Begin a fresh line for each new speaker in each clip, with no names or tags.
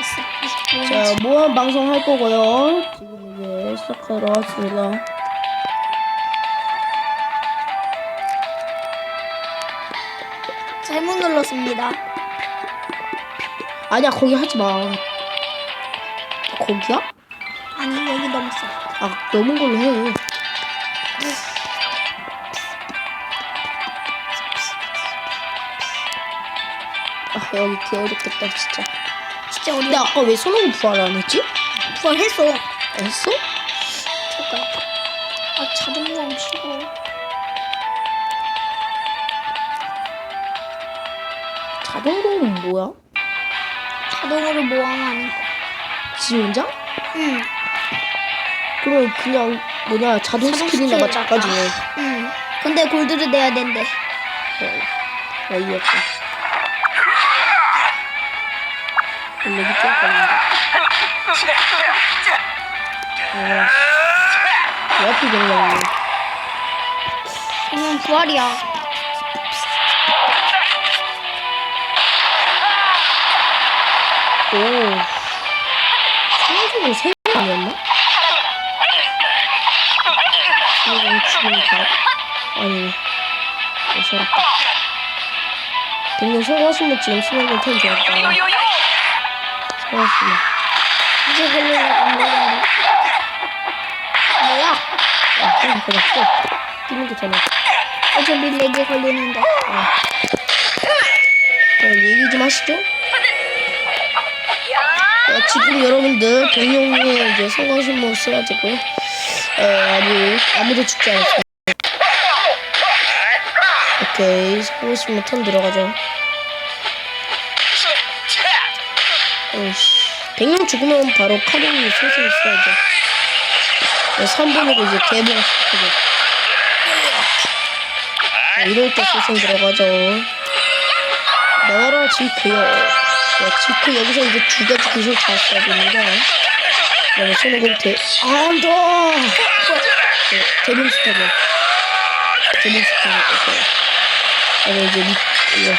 자, 모험 방송 할 거고요. 지금 이제 시작하러 왔습니다.
잘못 눌렀습니다.
아니야, 거기 하지 마. 거기야?
아니 여기 넘었어.
아, 넘은 걸로 해. 아, 여기 개 어렵겠다, 진짜.
진짜 어디
근데 아까 왜 손으로 부활 안 했지?
부활했어.
했어?
잠깐. 아 자동으로 치고.
자동로는 뭐야?
자동으로 모함하는 거.
지 혼자?
응.
그럼 그냥 뭐냐 자동
자동
스킬이나
스킬
마찬가지네.
응. 근데 골드를 내야 된대.
어, 어이없다. 여기 좀 걸린다. 어, 왜 앞이 걸렸네.
그냥 부활이야.
오. 상승은 세 아니었나? 상승 지금 다, 아니, 어설았다. 백년 성화신모 지금 수명을 템 좋았다. 성화신모.
이제 걸리려고. 뭐야?
아, 그냥 그냥 또 뛰는 게 되나?
어차피 렉이 걸리는데.
자, 얘기 좀 하시죠. 어, 지금 여러분들 백룡에 이제 성광신모 써야 되고요. 어, 아직 아무도 죽지 않았어요. 오케이, 성광신모 턴 들어가죠. 어이씨. 백룡 죽으면 바로 카린이 슬슬 써야죠. 네, 3분으로 이제 개봉 시켜줘. 자, 이럴 때 소생 들어가죠. 나와라 지크요. 야, 지크 여기서 이제 두 가지 기술 다 써야 됩니다. 그다음에 손오공 대, 안 돼! 네, 데몬 스타브. 데몬 스타브, 오케이. 그다음에 이제 리, 이거.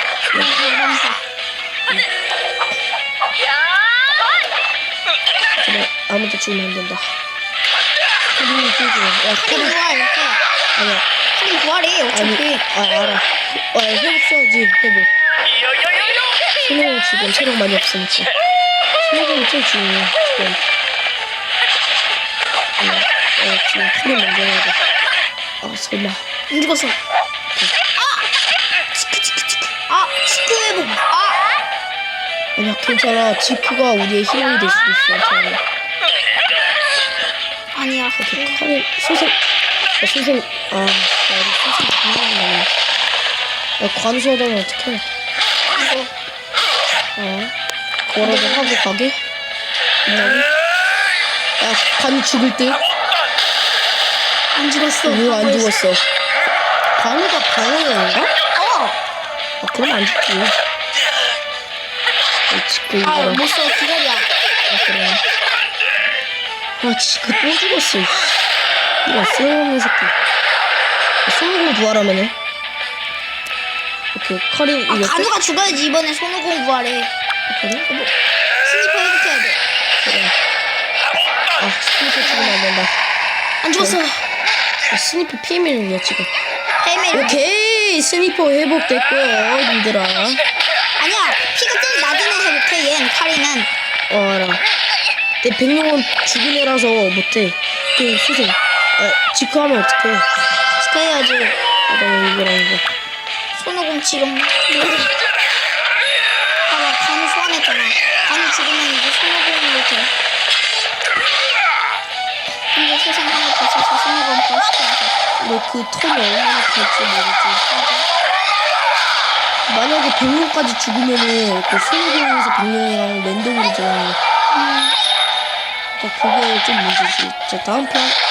그래, 아무도 죽으면 안 된다. 카린이 뛰고, 야,
부활.
아니야.
할인 부활해. 어차피.
아니, 아, 알아. 아, 회복 써야지, 회복. 손오공 지금 체력 많이 없으니까. 손오공이 제일 중요해, 지금. 어, 어, 지금 칼을 먼저 해야 돼. 아, 설마.
안 죽었어. 아! 치크 치크 치크. 아! 치크 회복. 아!
아니야, 괜찮아. 지크가 우리의 힘이 될 수도 있어, 저는.
아니야.
칼을, 소생, 아, 소생, 아, 나도 소생 장난이 나네. 야, 관수하다면 어떡해.
이거.
어? 뭐라도 하고 가게? 끝나니? 야, 관 죽을 듯?
안 죽었어.
왜안 죽었어? 관우가 방어용인가?
어!
아, 그럼 안 죽지. 어, 지금
아. 못 써. 기다려.
아, 그래. 아, 지금 또 죽었어. 이거 쓸모없는 새끼. 손오공 부활하면은. 오케이, 칼이
아. 간우가 죽어야지. 이번에 손오공 부활해.
그래?
스니퍼 회복해야 돼.
그래. 아, 스니퍼 죽으면 안 된다.
안 죽었어.
아, 스니퍼 피해면이야, 지금.
헬멧.
오케이, 스니퍼 회복됐고요, 님들아.
아니야. 피가 제일 낮은 카리는.
어, 알아. 내 백룡은 죽은 애라서 못해. 그, 수생. 아, 지크하면 어떡해.
스카 해야지.
그다음에 이거랑 이거.
손오공 지금. 봐봐. 간우 소환했잖아. 간우 죽으면 이제 손오공을 돼. 근데 세상 하나 더 써서 손오공 부활시켜야지.
근데 그 턴이 얼마나 갈지 모르지. 만약에 백룡까지 죽으면은 그 랜덤으로 들어가는
음.
그러니까 그게 좀 문제지. 자, 다음 편.